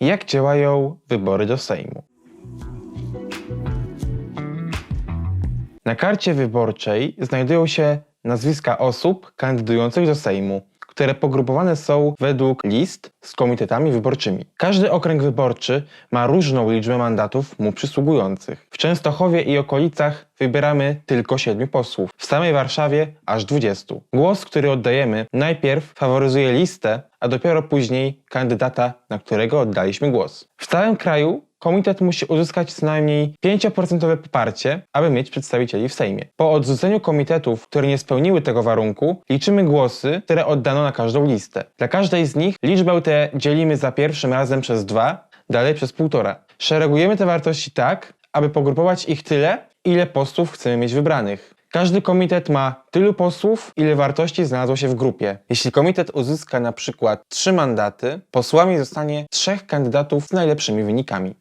jak działają wybory do Sejmu. Na karcie wyborczej znajdują się nazwiska osób kandydujących do Sejmu, które pogrupowane są według list z komitetami wyborczymi. Każdy okręg wyborczy ma różną liczbę mandatów mu przysługujących. W Częstochowie i okolicach wybieramy tylko 7 posłów, w samej Warszawie aż 20. Głos, który oddajemy, najpierw faworyzuje listę, a dopiero później kandydata, na którego oddaliśmy głos. W całym kraju komitet musi uzyskać co najmniej 5% poparcie, aby mieć przedstawicieli w Sejmie. Po odrzuceniu komitetów, które nie spełniły tego warunku, liczymy głosy, które oddano na każdą listę. Dla każdej z nich liczbę tę dzielimy za pierwszym razem przez 2, dalej przez 1,5. Szeregujemy te wartości tak, aby pogrupować ich tyle, ile posłów chcemy mieć wybranych. Każdy komitet ma tylu posłów, ile wartości znalazło się w grupie. Jeśli komitet uzyska na przykład 3 mandaty, posłami zostanie trzech kandydatów z najlepszymi wynikami.